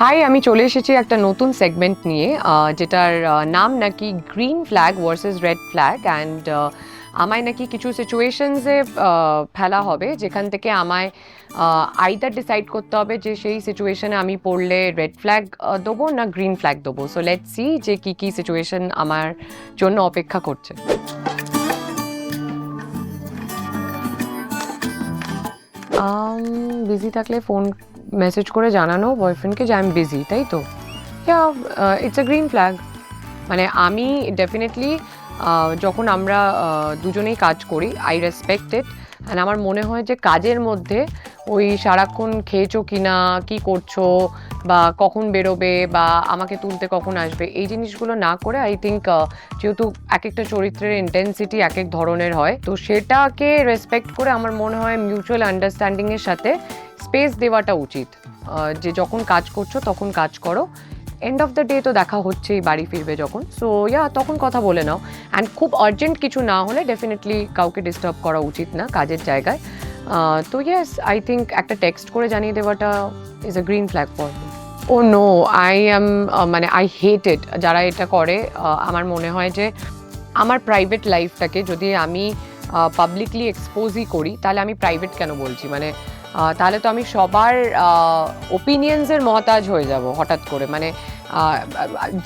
High আমি চলে এসেছি একটা নতুন সেগমেন্ট নিয়ে যেটার নাম নাকি green flag versus red flag and আমায় নাকি কিছু সিচুয়েশনসে ফেলা হবে, যেখান থেকে আমায় আইদার ডিসাইড করতে হবে যে সেই সিচুয়েশনে আমি পড়লে রেড ফ্ল্যাগ দেবো না গ্রিন ফ্ল্যাগ দেবো। সো লেট সি যে কী কী সিচুয়েশন আমার জন্য অপেক্ষা করছে। বিজি থাকলে ফোন মেসেজ করে জানানো বয়ফ্রেন্ডকে যে আই এম বিজি তাই তো? ইটস আ গ্রিন ফ্ল্যাগ মানে আমি ডেফিনেটলি যখন আমরা দুজনেই কাজ করি আই রেসপেক্ট ইট অ্যান্ড আমার মনে হয় যে কাজের মধ্যে ওই সারাক্ষণ খেয়েছো কি না কী করছ, বা কখন বেরোবে, বা আমাকে তুলতে কখন আসবে, এই জিনিসগুলো না করে আই থিঙ্ক যেহেতু এক একটা চরিত্রের ইন্টেন্সিটি এক এক ধরনের হয়, তো সেটাকে রেসপেক্ট করে আমার মনে হয় মিউচুয়াল আন্ডারস্ট্যান্ডিংয়ের সাথে স্পেস দেওয়াটা উচিত। যে যখন কাজ করছ তখন কাজ করো। এন্ড অফ দ্য ডে তো দেখা হচ্ছেই, বাড়ি ফিরবে যখন। সো ইয়া তখন কথা বলে নাও। অ্যান্ড খুব আর্জেন্ট কিছু না হলে ডেফিনেটলি কাউকে ডিস্টার্ব করা উচিত না কাজের জায়গায়। তো ইয়েস আই থিঙ্ক একটা টেক্সট করে জানিয়ে দেওয়াটা is a green flag for oh no I am মানে আই হেট ইট যারা এটা করে আমার মনে হয় যে আমার প্রাইভেট লাইফটাকে যদি আমি পাবলিকলি এক্সপোজই করি, তাহলে আমি প্রাইভেট কেন বলছি? মানে তাহলে তো আমি সবার ওপিনিয়ন্সের মহতাজ হয়ে যাব হঠাৎ করে। মানে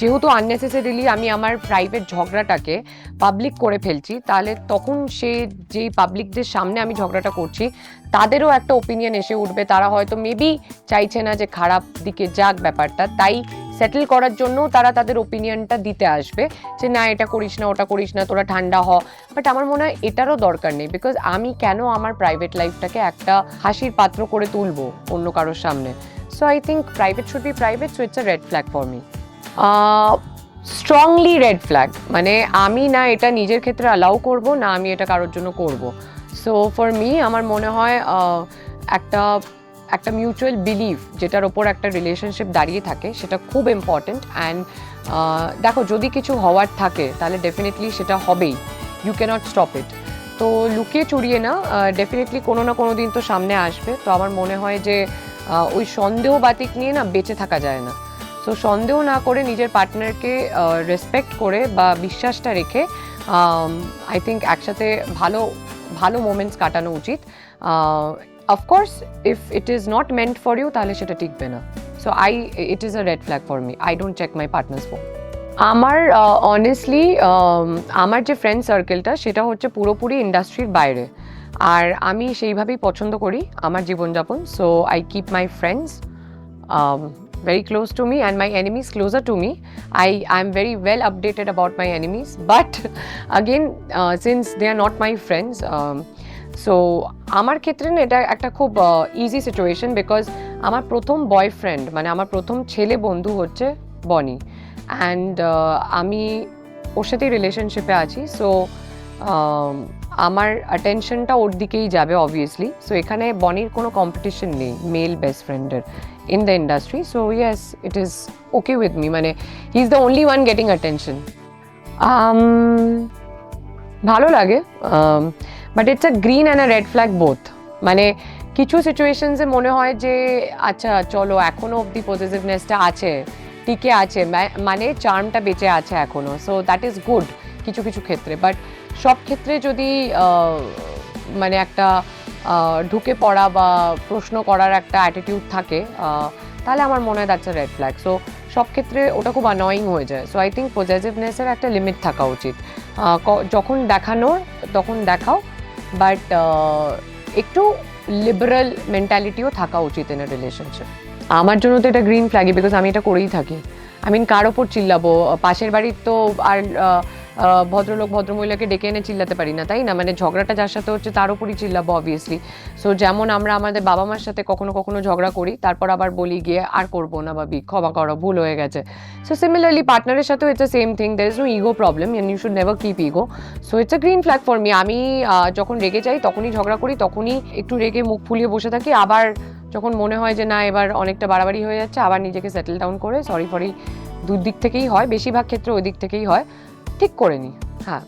যেহেতু আননেসেসারিলি আমি আমার প্রাইভেট ঝগড়াটাকে পাবলিক করে ফেলছি, তাহলে তখন সে যেই পাবলিকদের সামনে আমি ঝগড়াটা করছি, তাদেরও একটা ওপিনিয়ন এসে উঠবে। তারা হয়তো মেবি চাইছে না যে খারাপ দিকে যাক ব্যাপারটা, তাই সেটেল করার জন্য তারা তাদের ওপিনিয়নটা দিতে আসবে যে, না, এটা করিস না, ওটা করিস না, তোরা ঠান্ডা হ। বাট আমার মনে হয় এটারও দরকার নেই বিকজ আমি কেন আমার প্রাইভেট লাইফটাকে একটা হাসির পাত্র করে তুলবো অন্য কারোর সামনে? So I think private should be private so it's a red flag for me strongly red flag মানে আমি না এটা নিজের ক্ষেত্রে অ্যালাউ করব, না আমি এটা কারোর জন্য করব। সো ফর মি আমার মনে হয় একটা একটা মিউচুয়াল বিলিভ যেটার ওপর একটা রিলেশনশিপ দাঁড়িয়ে থাকে, সেটা খুব ইম্পর্ট্যান্ট অ্যান্ড দেখো যদি কিছু হওয়ার থাকে, তাহলে ডেফিনেটলি সেটা হবেই। ইউ ক্যানট স্টপ ইট তো লুকিয়ে চুরিয়ে না ডেফিনেটলি কোনো না কোনো দিন তো সামনে আসবে। তো আমার মনে হয় যে ওই সন্দেহ বাতিক নিয়ে না বেঁচে থাকা যায় না। সো সন্দেহ না করে নিজের পার্টনারকে রেসপেক্ট করে বা বিশ্বাসটা রেখে আই থিঙ্ক একসাথে ভালো ভালো মোমেন্টস কাটানো উচিত। Of course if it is not meant for you তাহলে সেটা টিকবে না so I it is a red flag for me I don't check my partner's phone আমার অনেস্টলি আমার যে ফ্রেন্ড সার্কেলটা সেটা হচ্ছে পুরোপুরি ইন্ডাস্ট্রির বাইরে আর আমি সেইভাবেই পছন্দ করি আমার জীবনযাপন so I keep my friends um, very close to me and my enemies closer to me. I am very well updated about my enemies, but again, uh, since they are not my friends, um, so আমার ক্ষেত্রে না এটা একটা খুব easy situation because আমার প্রথম boyfriend মানে আমার প্রথম ছেলে বন্ধু হচ্ছে বনি। অ্যান্ড আমি ওর সাথেই রিলেশনশিপে আছি। সো আমার অ্যাটেনশনটা ওর দিকেই যাবে অবভিয়াসলি সো এখানে বনির কোনো কম্পিটিশন নেই মেল বেস্ট ফ্রেন্ডের in the industry so yes it is okay with me মানে he is the only one getting attention ভালো লাগে। But it's a green and a red flag both মানে কিছু সিচুয়েশনসে মনে হয় যে আচ্ছা চলো এখনও অবধি পজিটিভনেসটা আছে, টিকে আছে মানে চার্মটা বেঁচে আছে এখনও সো দ্যাট ইজ গুড কিছু কিছু ক্ষেত্রে। বাট সব ক্ষেত্রে যদি মানে একটা ঢুকে পড়া বা প্রশ্ন করার একটা অ্যাটিটিউড থাকে তাহলে আমার মনে হয় that's a red flag so সব ক্ষেত্রে ওটা খুব অনয়িং হয়ে যায়। সো আই থিঙ্ক পজিটিভনেসের একটা লিমিট থাকা উচিত। যখন দেখানোর, তখন দেখাও। বাট একটু লিবারাল মেন্টালিটিও থাকা উচিত ইন রিলেশনশিপ আমার জন্য তো এটা গ্রিন ফ্ল্যাগই বিকজ আমি এটা করেই থাকি। আই মিন কার ওপর চিল্লাবো? পাশের বাড়ির তো আর ভদ্রলোক ভদ্রমহিলাকে ডেকে এনে চিল্লাতে পারি না, তাই না? মানে ঝগড়াটা যার সাথে হচ্ছে তার উপরই চিল্লাবো অবভিয়াসলি সো যেমন আমরা আমাদের বাবা মার সাথে কখনো কখনো ঝগড়া করি, তারপর আবার বলি গিয়ে, আর করব না ভাবি, ক্ষমা করো, ভুল হয়ে গেছে। সো সিমিলারলি পার্টনারের সাথেও it's a same thing there is no ego problem and you should never keep ego so it's a green flag for me আমি যখন রেগে যাই, তখনই ঝগড়া করি, তখনই একটু রেগে মুখ ফুলিয়ে বসে থাকি, আবার যখন মনে হয় যে না, এবার অনেকটা বাড়াবাড়ি হয়ে যাচ্ছে, আবার নিজেকে সেটেল ডাউন করে সরি ফরি দুদিক থেকেই হয়, বেশিরভাগ ক্ষেত্রে ওই দিক থেকেই হয়। ঠিক করে নিই হ্যাঁ